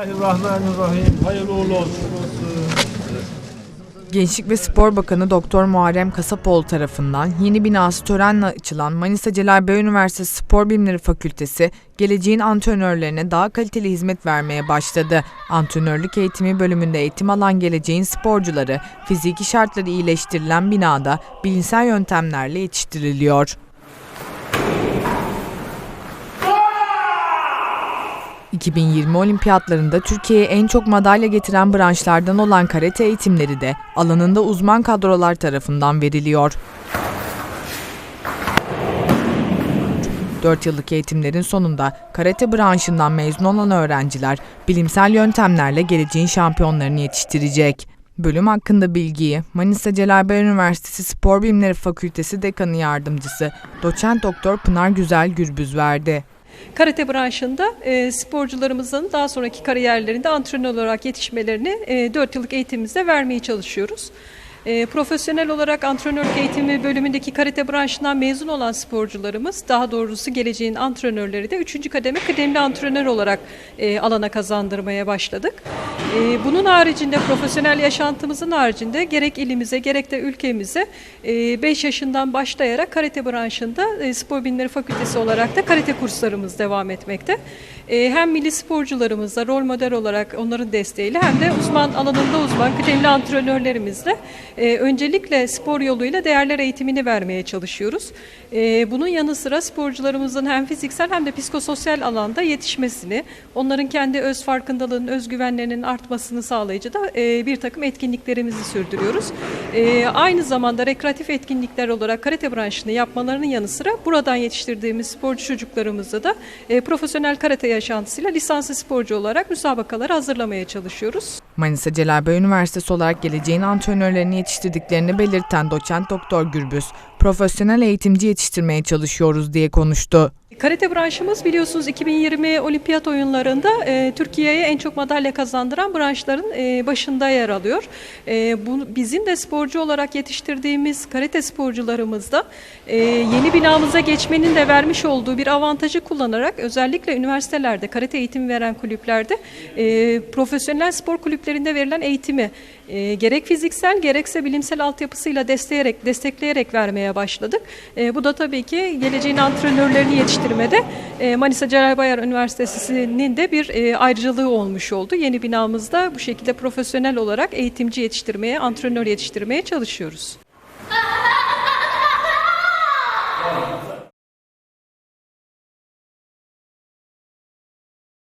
Bismillahirrahmanirrahim. Hayırlı uğurlu olsun. Gençlik ve Spor Bakanı Doktor Muharrem Kasapoğlu tarafından yeni binası törenle açılan Manisa Celal Bey Üniversitesi Spor Bilimleri Fakültesi, geleceğin antrenörlerine daha kaliteli hizmet vermeye başladı. Antrenörlük eğitimi bölümünde eğitim alan geleceğin sporcuları, fiziki şartları iyileştirilen binada bilimsel yöntemlerle yetiştiriliyor. 2020 olimpiyatlarında Türkiye'ye en çok madalya getiren branşlardan olan karate eğitimleri de alanında uzman kadrolar tarafından veriliyor. 4 yıllık eğitimlerin sonunda karate branşından mezun olan öğrenciler bilimsel yöntemlerle geleceğin şampiyonlarını yetiştirecek. Bölüm hakkında bilgiyi Manisa Celal Üniversitesi Spor Bilimleri Fakültesi Dekanı Yardımcısı Doçent Doktor Pınar Güzel Gürbüz verdi. Karate branşında e, sporcularımızın daha sonraki kariyerlerinde antrenör olarak yetişmelerini e, 4 yıllık eğitimimizde vermeye çalışıyoruz. E, profesyonel olarak antrenörlük eğitimi bölümündeki karate branşından mezun olan sporcularımız, daha doğrusu geleceğin antrenörleri de 3. kademe kıdemli antrenör olarak e, alana kazandırmaya başladık. E, bunun haricinde profesyonel yaşantımızın haricinde gerek ilimize gerek de ülkemize 5 yaşından başlayarak karate branşında e, spor bilimleri fakültesi olarak da karate kurslarımız devam etmekte. E, hem milli sporcularımızla rol model olarak onların desteğiyle hem de uzman alanında uzman kıdemli antrenörlerimizle e, öncelikle spor yoluyla değerler eğitimini vermeye çalışıyoruz. E, bunun yanı sıra sporcularımızın hem fiziksel hem de psikososyal alanda yetişmesini, onların kendi öz farkındalığının, özgüvenlerinin artmasını sağlayıcı da e, bir takım etkinliklerimizi sürdürüyoruz. E, aynı zamanda rekreatif etkinlikler olarak karate branşını yapmalarının yanı sıra buradan yetiştirdiğimiz sporcu çocuklarımızda da e, profesyonel karate yaşantısıyla lisanslı sporcu olarak müsabakaları hazırlamaya çalışıyoruz. Manisa Celal Bey Üniversitesi olarak geleceğin antrenörlerini yetiştirdiklerini belirten doçent doktor Gürbüz, profesyonel eğitimci yetiştirmeye çalışıyoruz diye konuştu. Karate branşımız biliyorsunuz 2020 olimpiyat oyunlarında e, Türkiye'ye en çok madalya kazandıran branşların e, başında yer alıyor. E, bu, bizim de sporcu olarak yetiştirdiğimiz karate sporcularımızda e, yeni binamıza geçmenin de vermiş olduğu bir avantajı kullanarak özellikle üniversitelerde karate eğitimi veren kulüplerde e, profesyonel spor kulüplerinde verilen eğitimi e, gerek fiziksel gerekse bilimsel altyapısıyla destekleyerek, destekleyerek vermeye başladık. E, bu da tabii ki geleceğin antrenörlerini yetiştirmede geliştirmede e, Manisa Celal Bayar Üniversitesi'nin de bir e, ayrıcalığı olmuş oldu. Yeni binamızda bu şekilde profesyonel olarak eğitimci yetiştirmeye, antrenör yetiştirmeye çalışıyoruz.